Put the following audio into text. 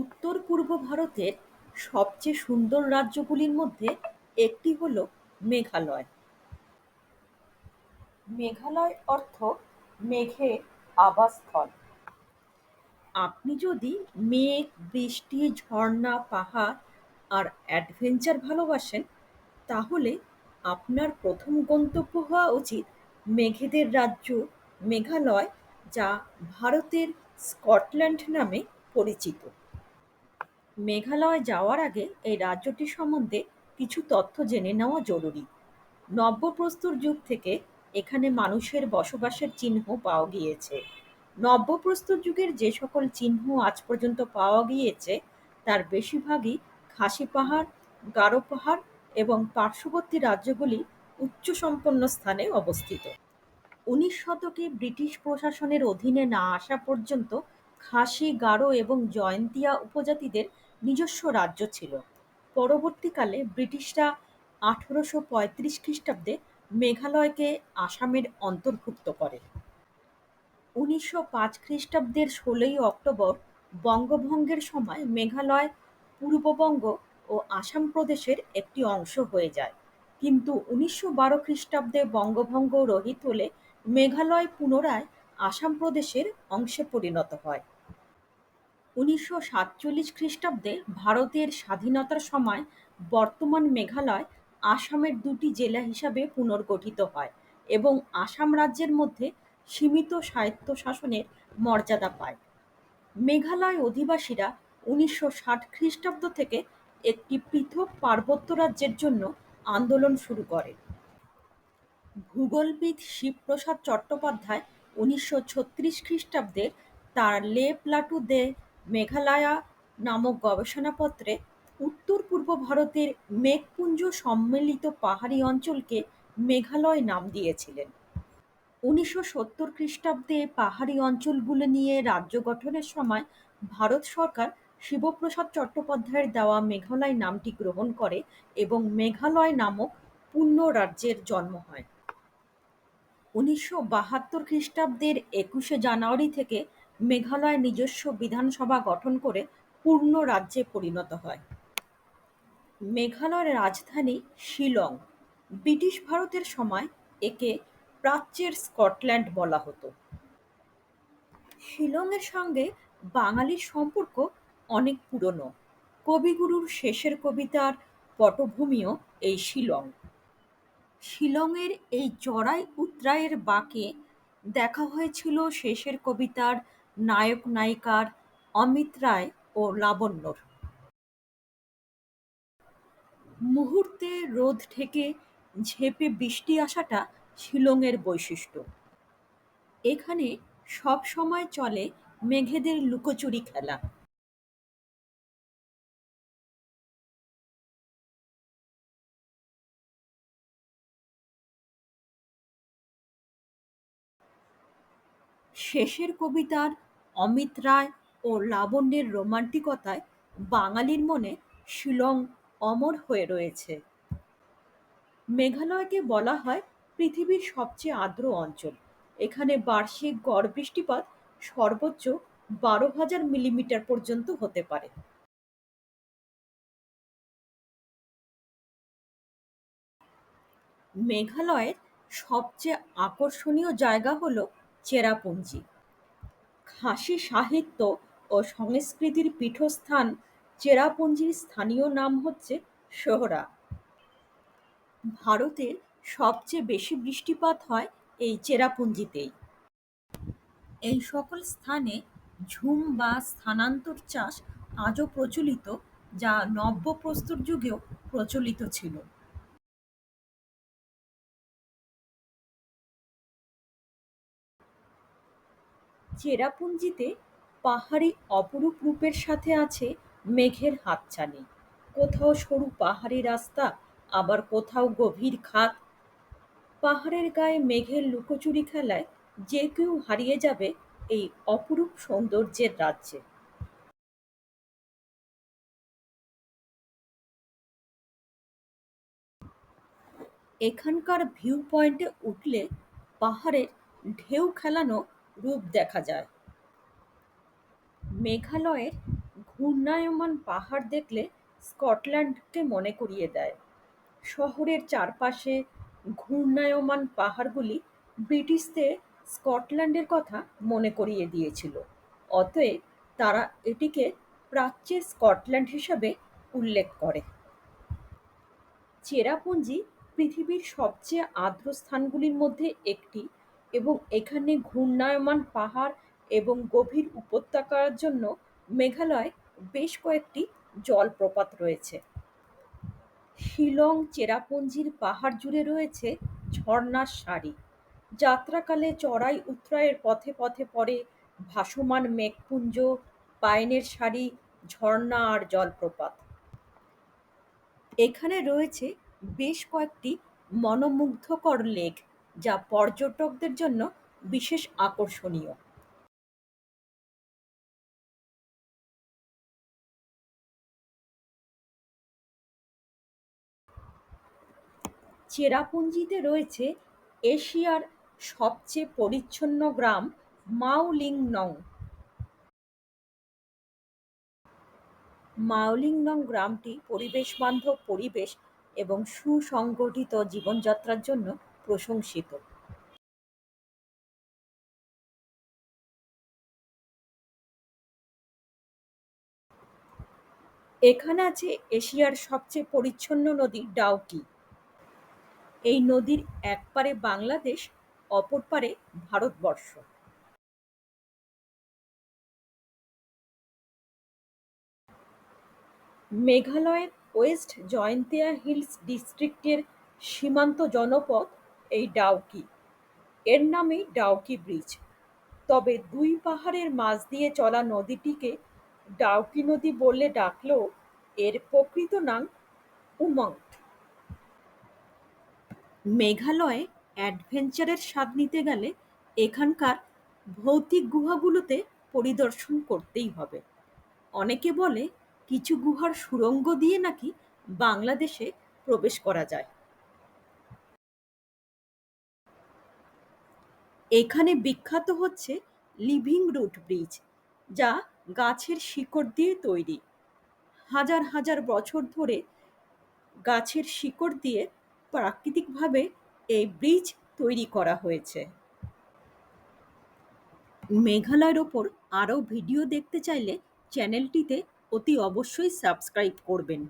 উত্তর-পূর্ব ভারতের সবচেয়ে সুন্দর রাজ্যগুলির মধ্যে একটি হল মেঘালয়। মেঘালয় অর্থ মেঘে আবাসস্থল। আপনি যদি মেঘ, বৃষ্টি, ঝর্ণা, পাহাড় আর অ্যাডভেঞ্চার ভালোবাসেন তাহলে আপনার প্রথম গন্তব্য হওয়া উচিত মেঘেদের রাজ্য মেঘালয় যা ভারতের স্কটল্যান্ড নামে পরিচিত। মেঘালয় যাওয়ার আগে এই রাজ্যটি সম্বন্ধে কিছু তথ্য জেনে নেওয়া জরুরি। নব্যপ্রস্তর যুগ থেকে এখানে মানুষের বসবাসের চিহ্ন পাওয়া গিয়েছে। নব্যপ্রস্তর যুগের যে সকল চিহ্ন আজ পর্যন্ত পাওয়া গিয়েছে তার বেশিরভাগই খাসি পাহাড়, গারো পাহাড় এবং পার্শ্ববর্তী রাজ্যগুলি উচ্চ-সম্পন্ন স্থানে অবস্থিত। উনিশ শতকে ব্রিটিশ প্রশাসনের অধীনে না আসা পর্যন্ত খাসি, গারো এবং জয়ন্তিয়া উপজাতিদের নিজস্ব রাজ্য ছিল। পরবর্তীকালে ব্রিটিশরা আঠারোশো পঁয়ত্রিশ খ্রিস্টাব্দে মেঘালয়কে আসামের অন্তর্ভুক্ত করে। উনিশশো পাঁচ খ্রিস্টাব্দের ষোলোই অক্টোবর বঙ্গভঙ্গের সময় মেঘালয় পূর্ববঙ্গ ও আসাম প্রদেশের একটি অংশ হয়ে যায়, কিন্তু উনিশশো বারো খ্রিস্টাব্দে বঙ্গভঙ্গ রহিত হলে মেঘালয় পুনরায় আসাম প্রদেশের অংশে পরিণত হয়। উনিশশো সাতচল্লিশ খ্রিস্টাব্দে ভারতের স্বাধীনতার সময় বর্তমান মেঘালয় আসামের দুটি জেলা হিসাবে পুনর্গঠিত হয় এবং আসাম রাজ্যের মধ্যে সীমিত স্বায়ত্তশাসনের মর্যাদা পায়। মেঘালয় অধিবাসীরা উনিশশো ষাট খ্রিস্টাব্দ থেকে একটি পৃথক পার্বত্য রাজ্যের জন্য আন্দোলন শুরু করে। ভূগোলবিদ শিবপ্রসাদ চট্টোপাধ্যায় উনিশশো ছত্রিশ খ্রিস্টাব্দে তার লে প্লাটু দ্য মেঘালয়া নামক গবেষণাপত্রে উত্তর-পূর্ব ভারতের মেঘপুঞ্জ সম্মিলিত পাহাড়ি অঞ্চলকে মেঘালয় নাম দিয়েছিলেন। উনিশশো সত্তর খ্রিস্টাব্দে পাহাড়ি অঞ্চলগুলো নিয়ে রাজ্য গঠনের সময় ভারত সরকার শিবপ্রসাদ চট্টোপাধ্যায়ের দেওয়া মেঘালয় নামটি গ্রহণ করে এবং মেঘালয় নামক পূর্ণ রাজ্যের জন্ম হয়। উনিশশো বাহাত্তর খ্রিস্টাব্দের একুশে জানুয়ারি থেকে মেঘালয় নিজস্ব বিধানসভা গঠন করে পূর্ণ রাজ্যে পরিণত হয়। মেঘালয়ের রাজধানী শিলং। ব্রিটিশ ভারতের সময় একে প্রাচ্যের স্কটল্যান্ড বলা হতো। শিলংয়ের সঙ্গে বাঙালির সম্পর্ক অনেক পুরনো। কবিগুরুর শেষের কবিতার পটভূমিও এই শিলং। শিলংয়ের এই চড়াই-উৎরাইয়ের বাঁকে দেখা হয়েছিল শেষের কবিতার নায়ক-নায়িকার অমিত রায় ও লাবণ্যর। মুহূর্তে রোদ ঠেকে ঝেঁপে বৃষ্টি আসাটা শিলংয়ের বৈশিষ্ট্য। এখানে সব সময় চলে মেঘেদের লুকোচুরি খেলা। শেষের কবিতার অমিত রায় ও লাবণ্যের রোমান্টিকতায় বাঙালির মনে শিলং অমর হয়ে রয়েছে। মেঘালয়কে বলা হয় পৃথিবীর সবচেয়ে আর্দ্র অঞ্চল। এখানে বার্ষিক গড় বৃষ্টিপাত সর্বোচ্চ বারো হাজার মিলিমিটার পর্যন্ত হতে পারে। মেঘালয়ের সবচেয়ে আকর্ষণীয় জায়গা হল চেরাপুঞ্জি। খাসি সাহিত্য ও সংস্কৃতির পীঠস্থান চেরাপুঞ্জির স্থানীয় নাম হচ্ছে সোহরা। ভারতের সবচেয়ে বেশি বৃষ্টিপাত হয় এই চেরাপুঞ্জিতেই। এই সকল স্থানে ঝুম বা স্থানান্তর চাষ আজও প্রচলিত, যা নব্য প্রস্তর যুগেও প্রচলিত ছিল। চেরাপুঞ্জিতে পাহাড়ি অপরূপ রূপের সাথে আছে মেঘের হাতছানি। কোথাও সরু পাহাড়ি রাস্তা, আবার কোথাও গভীর খাদ। পাহাড়ের গায়ে মেঘের লুকোচুরি খেলায় যে কেউ হারিয়ে যাবে এই অপরূপ সৌন্দর্যের রাজ্যে। এখানকার ভিউ পয়েন্টে উঠলে পাহাড়ের ঢেউ খেলানো রূপ দেখা যায়। মেঘালয়ের ঘূর্ণায়মান পাহাড় দেখলে স্কটল্যান্ডকে মনে করিয়ে দেয়। শহরের চারপাশে ঘূর্ণায়মান পাহাড়গুলি ব্রিটিশদের স্কটল্যান্ডের কথা মনে করিয়ে দিয়েছিল। অতএব তারা এটিকে প্রাচ্যের স্কটল্যান্ড হিসাবে উল্লেখ করে। চেরাপুঞ্জি পৃথিবীর সবচেয়ে আর্দ্র স্থানগুলির মধ্যে একটি এবং এখানে ঘূর্ণায়মান পাহাড় এবং গভীর উপত্যকার জন্য মেঘালয় বেশ কয়েকটি জলপ্রপাত রয়েছে। শিলং চেরাপুঞ্জির পাহাড় জুড়ে রয়েছে ঝর্ণার সারি। যাত্রাকালে চড়াই উৎরাইয়ের পথে পথে পড়ে ভাসমান মেঘপুঞ্জ, পাইনের সারি, ঝর্ণা আর জলপ্রপাত। এখানে রয়েছে বেশ কয়েকটি মনোমুগ্ধকর লেক। যা পর্যটকদের জন্য বিশেষ আকর্ষণীয়। চেরাপুঞ্জিতে রয়েছে এশিয়ার সবচেয়ে পরিচ্ছন্ন গ্রাম মাওলিংনং। মাওলিংনং গ্রামটি পরিবেশ বান্ধব পরিবেশ এবং সুসংগঠিত জীবনযাত্রার জন্য প্রশংসিত। এখানে আছে এশিয়ার সবচেয়ে পরিচ্ছন্ন নদী ডাউকি। এই নদীর এক পারে বাংলাদেশ, অপর পারে ভারতবর্ষ। মেঘালয়ের ওয়েস্ট জয়ন্তিয়া হিলস ডিস্ট্রিক্টের সীমান্ত জনপদ এই ডাউকি। এর নামেই ডাউকি ব্রিজ। তবে দুই পাহাড়ের মাঝ দিয়ে চলা নদীটিকে ডাউকি নদী বললে ডাকলেও এর প্রকৃত নাম উমঙ্গ। মেঘালয়ে অ্যাডভেঞ্চারের স্বাদ নিতে গেলে এখানকার ভৌতিক গুহাগুলোতে পরিদর্শন করতেই হবে। অনেকে বলে, কিছু গুহার সুড়ঙ্গ দিয়ে নাকি বাংলাদেশে প্রবেশ করা যায়। এখানে বিখ্যাত হচ্ছে লিভিং রুট ব্রিজ, যা গাছের শিকড় দিয়ে তৈরি। হাজার হাজার বছর ধরে গাছের শিকড় দিয়ে প্রাকৃতিকভাবে এই ব্রিজ তৈরি করা হয়েছে। মেঘালয়ের ওপর আরও ভিডিও দেখতে চাইলে চ্যানেলটিতে অতি অবশ্যই সাবস্ক্রাইব করবেন।